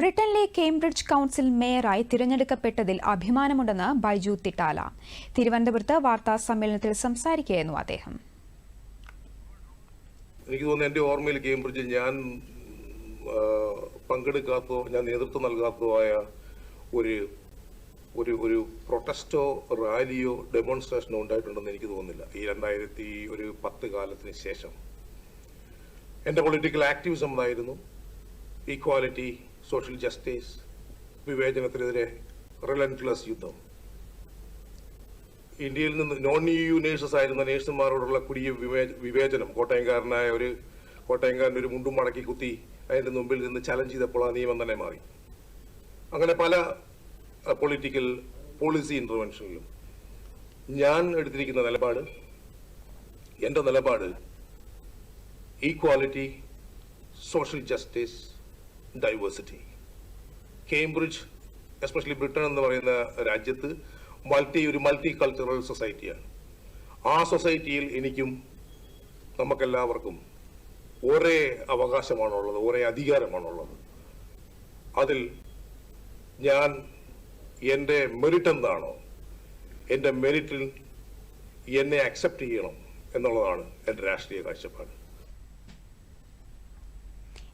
ബ്രിട്ടനിലെ Cambridge council മേയറായി തിരഞ്ഞെടുക്കപ്പെട്ടതിൽ അഭിമാനമുണ്ടെന്ന് ബൈജു തിട്ടാല. തിരുവനന്തപുരത്ത് വാർത്താ സമ്മേളനത്തിൽ സംസാരിക്കുകയായിരുന്നു അദ്ദേഹം. എനിക്ക് തോന്നുന്നു എന്റെ ഓർമ്മയിൽ കേംബ്രിഡ്ജിൽ ഞാൻ പങ്കെടുക്കാത്തതോ ഞാൻ നേതൃത്വം നൽകാത്തതോ ആയ ഒരു ഒരു ഒരു പ്രൊട്ടസ്റ്റോ റാലിയോ ഡെമോൺസ്ട്രേഷനോ ഉണ്ടായിട്ടുണ്ടെന്ന് എനിക്ക് തോന്നുന്നില്ല. ഈ രണ്ടായിരത്തി ഒരു പത്ത് കാലത്തിന് ശേഷം. എന്റെ പൊളിറ്റിക്കൽ ആക്ടിവിസം എന്നായിരുന്നു ഈക്വാലിറ്റി സോഷ്യൽ ജസ്റ്റിസ് വിവേചനത്തിനെതിരെ റിലന്റ്ലെസ് യുദ്ധം. ഇന്ത്യയിൽ നിന്ന് നോൺ യു നേഴ്സസ് ആയിരുന്ന നേഴ്സുമാരോടുള്ള കുടിയ വിവേ- വിവേചനം കോട്ടയംകാരനായ ഒരു കോട്ടയംകാരൻ ഒരു മുണ്ടും മടക്കി കുത്തി അതിന്റെ മുമ്പിൽ നിന്ന് ചലഞ്ച് ചെയ്തപ്പോൾ ആ നിയമം തന്നെ മാറി. അങ്ങനെ പല പൊളിറ്റിക്കൽ പോളിസി ഇന്റർവെൻഷനിലും ഞാൻ എടുത്തിരിക്കുന്ന നിലപാട് എന്റെ നിലപാട് equality social justice diversity Cambridge especially Britain എന്ന് പറയുന്ന രാജ്യത്ത് മൾട്ടി ഒരു മൾട്ടി കൾച്ചറൽ സൊസൈറ്റിയാണ് ആ സൊസൈറ്റിയിൽ എനിക്കും നമുക്കെല്ലാവർക്കും ഒരേ അവകാശമാണുള്ളത് ഒരേ അധികാരമാണുള്ളത്. അതിൽ ഞാൻ എന്റെ മെറിറ്റ് എന്താണോ എന്റെ മെറിറ്റിൽ എന്നെ അക്സെപ്റ്റ് ചെയ്യണം എന്നുള്ളതാണ് എന്റെ രാഷ്ട്രീയ കാഴ്ചപ്പാട്.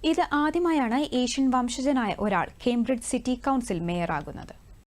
ഇത് ആദ്യമായാണ് ഏഷ്യൻ വംശജനായ ഒരാൾ കേംബ്രിഡ്ജ് സിറ്റി കൌൺസിൽ മേയറാകുന്നത്.